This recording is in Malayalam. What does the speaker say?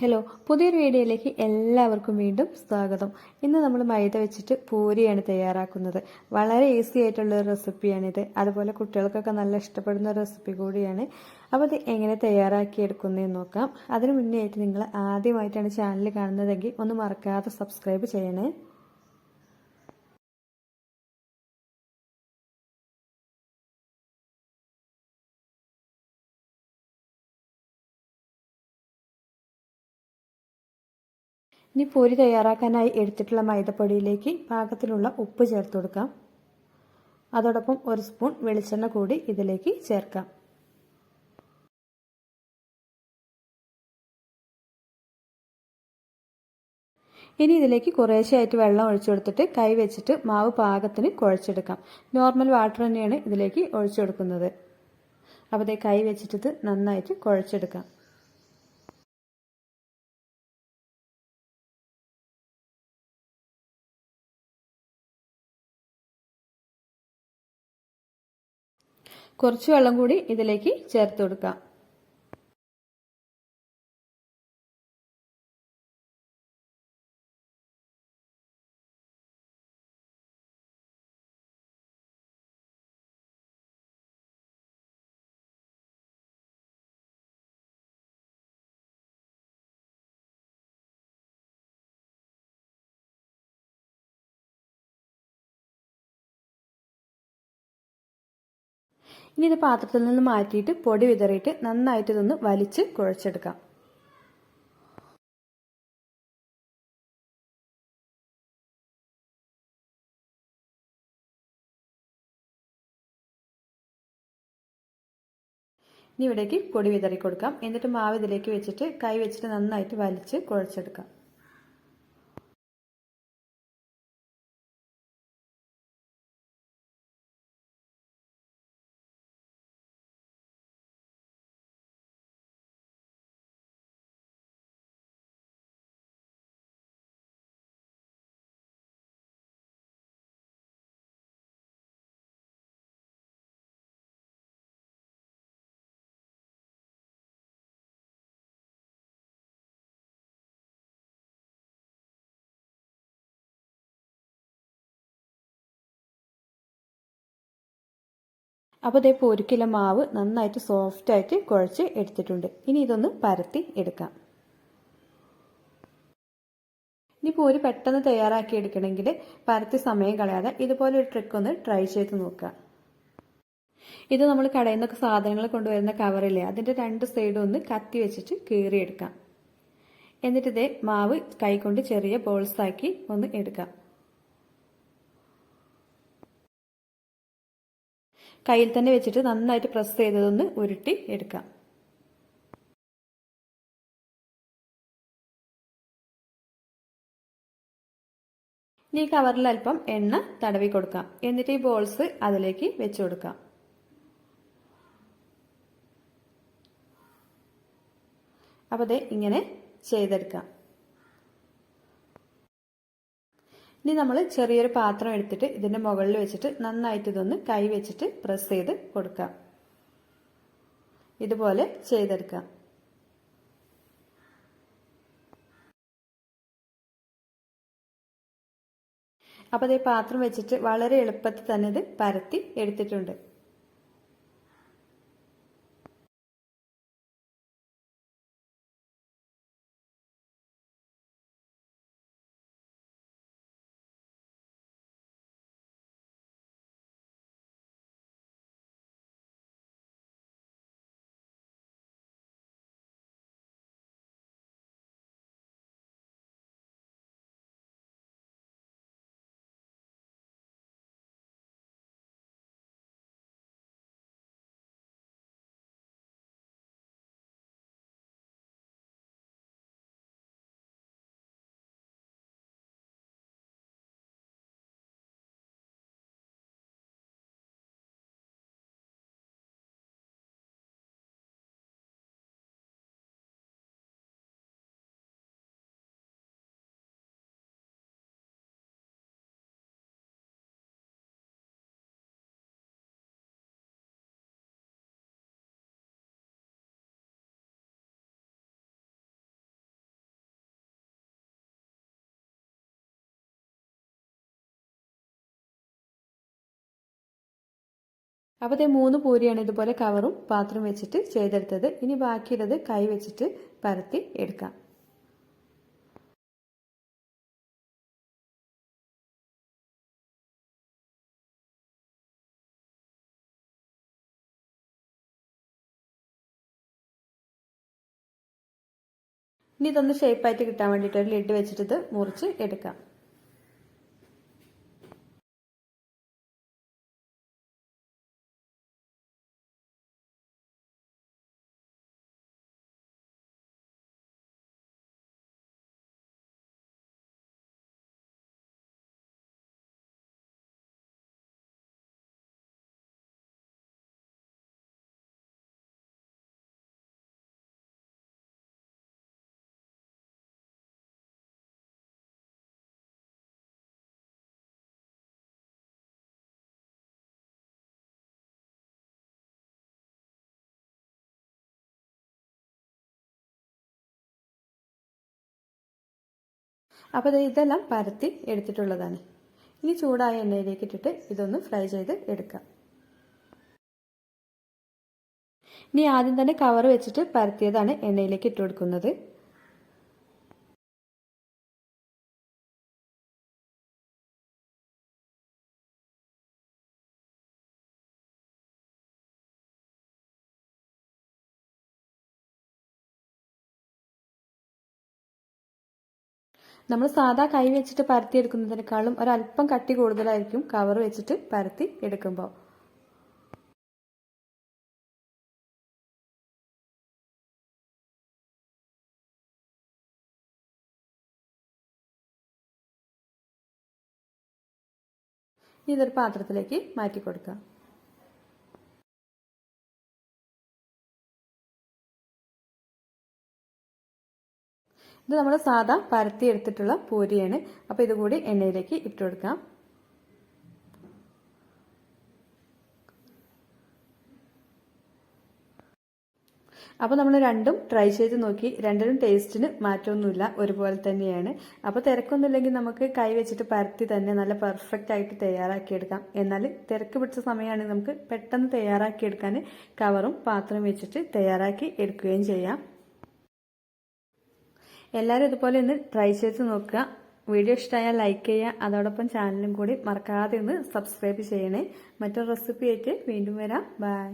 ഹലോ പുതിയൊരു വീഡിയോയിലേക്ക് എല്ലാവർക്കും വീണ്ടും സ്വാഗതം. ഇന്ന് നമ്മൾ മൈദ വെച്ചിട്ട് പൂരിയാണ് തയ്യാറാക്കുന്നത്. വളരെ ഈസി ആയിട്ടുള്ള ഒരു റെസിപ്പിയാണിത്. അതുപോലെ കുട്ടികൾക്കൊക്കെ നല്ല ഇഷ്ടപ്പെടുന്ന ഒരു റെസിപ്പി കൂടിയാണ്. അപ്പോൾ അത് എങ്ങനെ തയ്യാറാക്കിയെടുക്കുന്നതെന്ന് നോക്കാം. അതിന് മുന്നേ ആയിട്ട് നിങ്ങൾ ആദ്യമായിട്ടാണ് ചാനൽ കാണുന്നതെങ്കിൽ ഒന്ന് മറക്കാതെ സബ്സ്ക്രൈബ് ചെയ്യണേ. ഇനി പൂരി തയ്യാറാക്കാനായി എടുത്തിട്ടുള്ള മൈദപ്പൊടിയിലേക്ക് പാകത്തിനുള്ള ഉപ്പ് ചേർത്ത് കൊടുക്കാം. അതോടൊപ്പം ഒരു സ്പൂൺ വെളിച്ചെണ്ണ കൂടി ഇതിലേക്ക് ചേർക്കാം. ഇനി ഇതിലേക്ക് കുറേശ്ശെയായിട്ട് വെള്ളം ഒഴിച്ചു കൊടുത്തിട്ട് കൈ വെച്ചിട്ട് മാവ് പാകത്തിന് കുഴച്ചെടുക്കാം. നോർമൽ വാട്ടർ തന്നെയാണ് ഇതിലേക്ക് ഒഴിച്ചു കൊടുക്കുന്നത്. അപ്പോൾ കൈ വെച്ചിട്ട് നന്നായിട്ട് കുഴച്ചെടുക്കാം. കുറച്ച് വെള്ളം കൂടി ഇതിലേക്ക് ചേർത്ത് കൊടുക്കാം. ഇനി ഇത് പാത്രത്തിൽ നിന്ന് മാറ്റിയിട്ട് പൊടി വിതറിയിട്ട് നന്നായിട്ട് ഇതൊന്ന് വലിച്ച് കുഴച്ചെടുക്കാം. ഇനി ഇവിടേക്ക് പൊടി വിതറി കൊടുക്കാം എന്നിട്ട് മാവ് ഇതിലേക്ക് വെച്ചിട്ട് കൈ വെച്ചിട്ട് നന്നായിട്ട് വലിച്ച് കുഴച്ചെടുക്കാം. അപ്പോൾ ഇതേ കിലോ മാവ് നന്നായിട്ട് സോഫ്റ്റായിട്ട് കുഴച്ച് എടുത്തിട്ടുണ്ട്. ഇനി ഇതൊന്ന് പരത്തി എടുക്കാം. ഇനിയിപ്പോൾ ഒരു പെട്ടെന്ന് തയ്യാറാക്കി എടുക്കണമെങ്കിൽ പരത്തി സമയം കളയാതെ ഇതുപോലെ ഒരു ട്രിക്ക് ഒന്ന് ട്രൈ ചെയ്ത് നോക്കുക. ഇത് നമ്മൾ കടയിൽ നിന്നൊക്കെ സാധനങ്ങൾ കൊണ്ടുവരുന്ന കവറില്ലേ അതിന്റെ രണ്ട് സൈഡും ഒന്ന് കത്തി വെച്ചിട്ട് കീറിയെടുക്കാം. എന്നിട്ട് ഇതേ മാവ് കൈകൊണ്ട് ചെറിയ ബോൾസാക്കി ഒന്ന് എടുക്കാം. കയ്യിൽ തന്നെ വെച്ചിട്ട് നന്നായിട്ട് പ്രസ് ചെയ്തതൊന്ന് ഉരുട്ടി എടുക്കാം. ഇനി ഈ കവറിൽ അല്പം എണ്ണ തടവി കൊടുക്കാം. എന്നിട്ട് ഈ ബോൾസ് അതിലേക്ക് വെച്ചു കൊടുക്കാം. അപ്പോൾ ഇങ്ങനെ ചെയ്തെടുക്കാം. ഇനി നമ്മൾ ചെറിയൊരു പാത്രം എടുത്തിട്ട് ഇതിന്റെ മുകളിൽ വെച്ചിട്ട് നന്നായിട്ട് ഇതൊന്ന് കൈ വെച്ചിട്ട് പ്രസ് ചെയ്ത് കൊടുക്കാം. ഇതുപോലെ ചെയ്തെടുക്കാം. അപ്പോൾ അതേ പാത്രം വെച്ചിട്ട് വളരെ എളുപ്പത്തിൽ തന്നെ ഇത് പരത്തി എടുത്തിട്ടുണ്ട്. അപ്പോൾ ഇത് മൂന്ന് പൂരിയാണ് ഇതുപോലെ കവറും പാത്രം വെച്ചിട്ട് ചെയ്തെടുത്തത്. ഇനി ബാക്കിയുള്ളത് കൈ വെച്ചിട്ട് പരത്തി എടുക്കാം. ഇനി ഇതൊന്ന് ഷേപ്പായിട്ട് കിട്ടാൻ വേണ്ടിയിട്ട് ഒരു ലിഡ് വെച്ചിട്ട് ഇത് മുറിച്ച് എടുക്കാം. അപ്പോൾ ഇത് ഇതെല്ലാം പരത്തി എടുത്തിട്ടുള്ളതാണ്. ഇനി ചൂടായ എണ്ണയിലേക്ക് ഇട്ടിട്ട് ഇതൊന്ന് ഫ്രൈ ചെയ്ത് എടുക്കാം. ഇനി ആദ്യം തന്നെ കവർ വെച്ചിട്ട് പരത്തിയതാണ് എണ്ണയിലേക്ക് ഇട്ട് കൊടുക്കുന്നത്. നമ്മൾ സാധാ കൈ വെച്ചിട്ട് പരത്തി എടുക്കുന്നതിനേക്കാളും ഒരല്പം കട്ടി കൂടുതലായിരിക്കും കവർ വെച്ചിട്ട് പരത്തി എടുക്കുമ്പോൾ. ഇതൊരു പാത്രത്തിലേക്ക് മാറ്റി കൊടുക്കാം ഇത് നമ്മൾ സാധാ പരത്തി എടുത്തിട്ടുള്ള പൂരിയാണ്. അപ്പോൾ ഇതുകൂടി എണ്ണയിലേക്ക് ഇട്ട് കൊടുക്കാം. അപ്പോൾ നമ്മൾ രണ്ടും ട്രൈ ചെയ്ത് നോക്കി. രണ്ടിനും ടേസ്റ്റിന് മാറ്റമൊന്നുമില്ല. ഒരുപോലെ തന്നെയാണ്. അപ്പോൾ തിരക്കൊന്നുമില്ലെങ്കിൽ നമുക്ക് കൈ വെച്ചിട്ട് പരത്തി തന്നെ നല്ല പെർഫെക്റ്റ് ആയിട്ട് തയ്യാറാക്കിയെടുക്കാം എന്നാൽ തിരക്ക് പിടിച്ച സമയമാണെങ്കിൽ നമുക്ക് പെട്ടെന്ന് തയ്യാറാക്കിയെടുക്കാൻ കവറും പാത്രവും വെച്ചിട്ട് തയ്യാറാക്കി എടുക്കുകയും ചെയ്യാം. എല്ലാവരും ഇതുപോലെ ഒന്ന് ട്രൈ ചെയ്ത് നോക്കുക. വീഡിയോ ഇഷ്ടമായാൽ ലൈക്ക് ചെയ്യുക. അതോടൊപ്പം ചാനലും കൂടി മറക്കാതെ ഒന്ന് സബ്സ്ക്രൈബ് ചെയ്യണേ. മറ്റൊരു റെസിപ്പി ആയിട്ട് വീണ്ടും വരാം. ബൈ